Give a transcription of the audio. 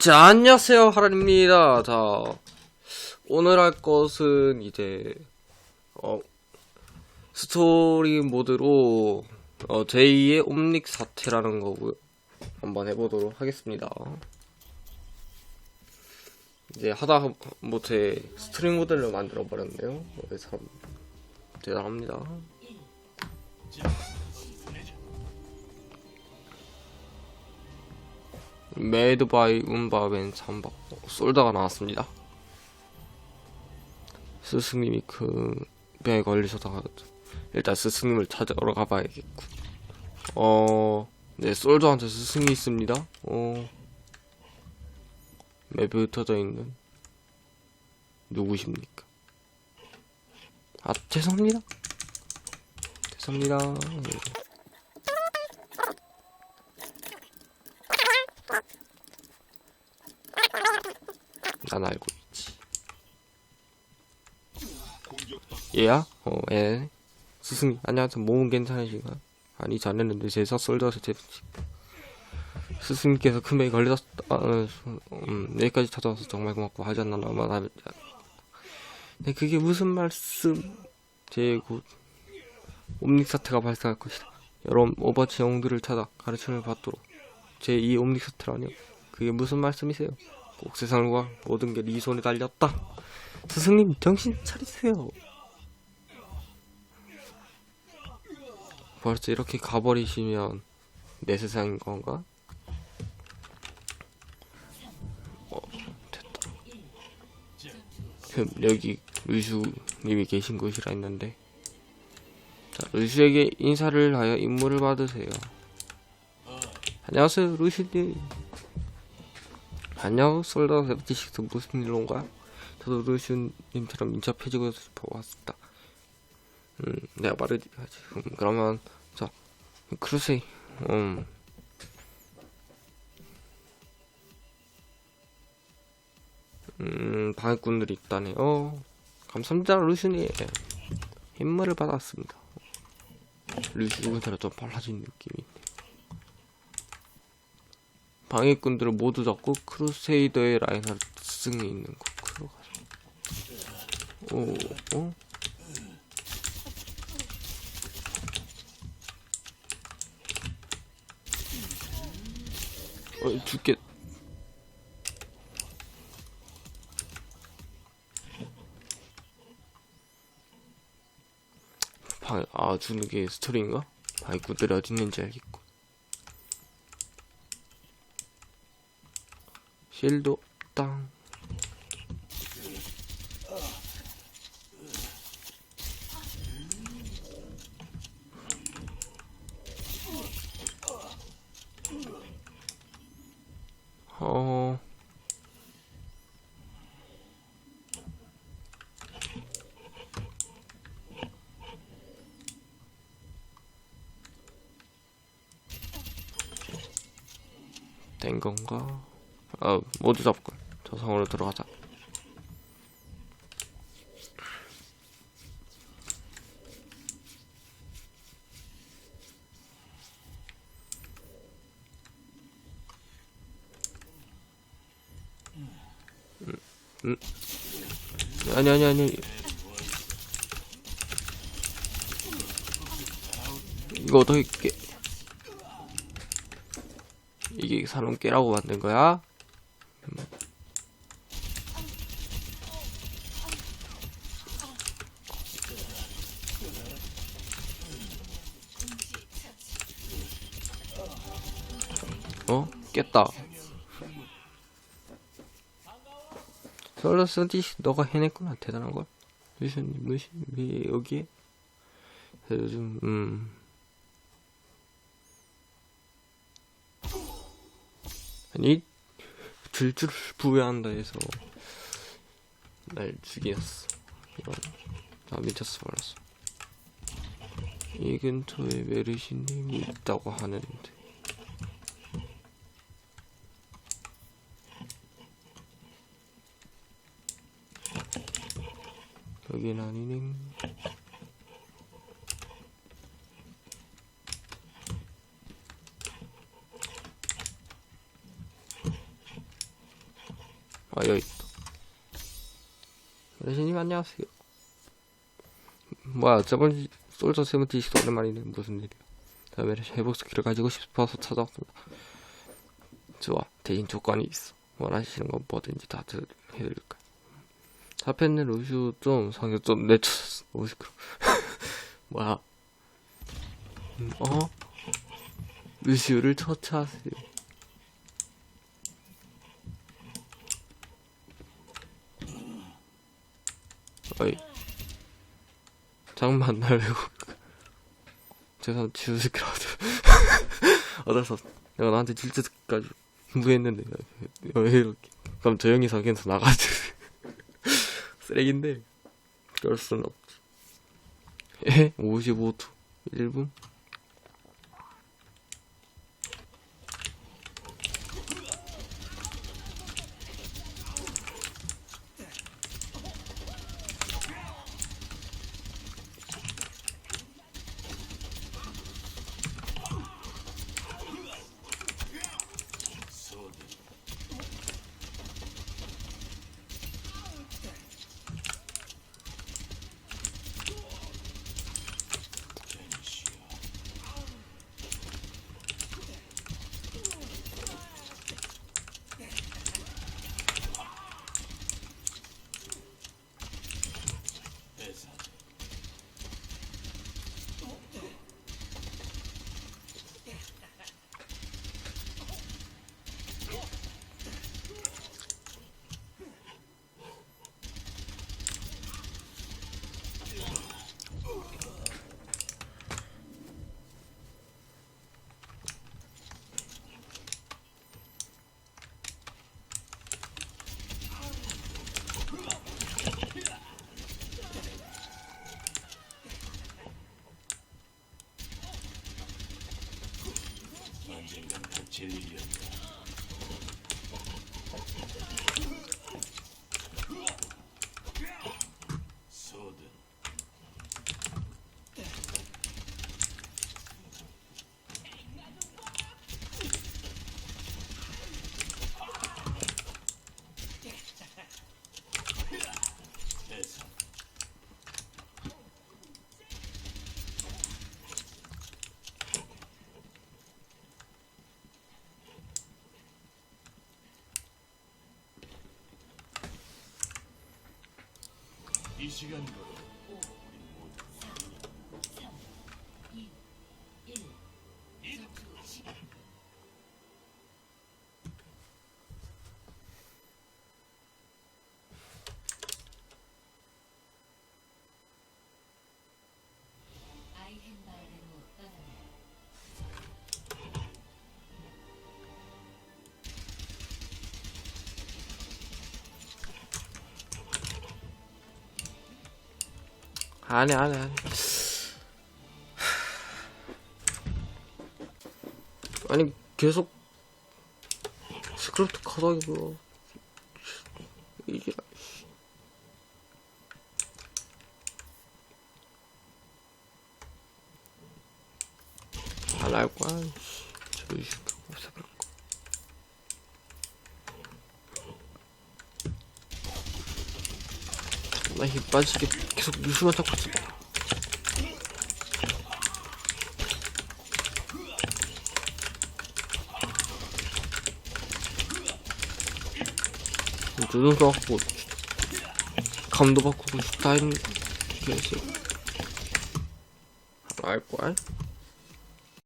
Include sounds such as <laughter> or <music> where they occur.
자, 안녕하세요. 하란입니다. 자, 오늘 할 것은 이제, 어, 스토리 모드로, 어, 제2의 옴닉 사태라는 거고요. 한번 해보도록 하겠습니다. 이제 하다 못해 스트링 모델로 만들어버렸네요. 어, 사람, 대단합니다. 메이드 바이 운바벤 삼바 솔다가 나왔습니다. 스승님이 그 병에 걸리셔서 일단 스승님을 찾아러 가봐야겠고 어... 네 솔더한테 스승이 있습니다. 어... 맵에 흩어져 있는 누구십니까? 아 죄송합니다. 죄송합니다. 난 알고 있지. 얘야? 어, 예. 스승님, 안녕하세요. 몸은 괜찮으신가요? 아니, 잘했는데, 제사 쏠져서 제, 스승님께서 큰 병에 걸렸다, 아, 음, 여기까지 찾아와서 정말 고맙고, 하지 않나, 나만, 네, 그게 무슨 말씀, 제, 곧, 옴닉 사태가 발생할 것이다. 여러 오버치 영웅들을 찾아 가르침을 받도록. 제2 옴닉 사태라뇨. 그게 무슨 말씀이세요? 꼭 세상과 모든 게 네 손에 달렸다. 스승님 정신 차리세요. 벌써 이렇게 가버리시면 내 세상인 건가? 어, 됐다. 흠, 여기 루슈님이 계신 곳이라 했는데 자, 루슈에게 인사를 하여 임무를 받으세요. 안녕하세요, 루슈님. 안녕, 솔더 세븐티식스 무슨 일로 온 거야? 저도 루시님처럼 인접해지고 싶어 왔다. 음, 내가 말해야지. 음, 그러면, 자, 크루세이, 음. 음, 방해꾼들이 있다네. 어, 감사합니다, 루시님. 힘물을 받았습니다. 루시 누군가라 좀 빨라진 느낌이. 방해꾼들을 모두 잡고 크루세이더의 라인하르트 스승이 있는 곳으로 가자. 오, 어? 어, 죽겠. 방, 아, 주는 게 스토리인가? 방해꾼들이 어디 있는지 알겠고. 실도 땅 어... 된 건가? 아, 모두 잡고 저 성으로 들어가자. 음, 음. 아니 아니 아니 이거 어떻게 깨 이게 사람 깨라고 만든 거야? 어? 깼다. 솔로스 디 너가 해냈구나. 대단한걸? 무슨, 무슨, 왜 여기에? 요즘, 음. 아니, 줄줄 부여한다 해서 날 죽였어. 이런. 나 미쳤어, 몰랐어. 이 근처에 메르시님이 있다고 하는데. 여긴 아니네. 아 여기 여신님 안녕하세요. 뭐야 저번 솔저 세븐티식스 오랜만이네. 무슨 일이야. 다음에 회복 스킬을 가지고 싶어서 찾아왔습니다 좋아 대신 조건이 있어. 원하시는 건 뭐든지 다 드- 해드릴까 요 자펜의 루슈 좀 성격 좀 내쳤어 너무 시끄러 <laughs> 뭐야? 음, 어? 루시우를 처치하세요. 어이. 장만 날리고 죄송 지우스크라우드 어쩔 수 없어 내가 나한테 질주까지 무했는데 왜 이렇게 그럼 저 형이 사기에서 나가지 <laughs> 쓰레기인데 그럴 수는 없지 에? 55초 1분? 이 시간으로 아이 헨마을로 안해 안해 안해 아니 계속 스크립트 뭐야 이게 안할 거야. 저이 새끼 없애버릴 거야 나힘 빠지게 계속 뉴스만 찾고 있어 눈도 받고 감도 받고 다 했는데 이게 알걸?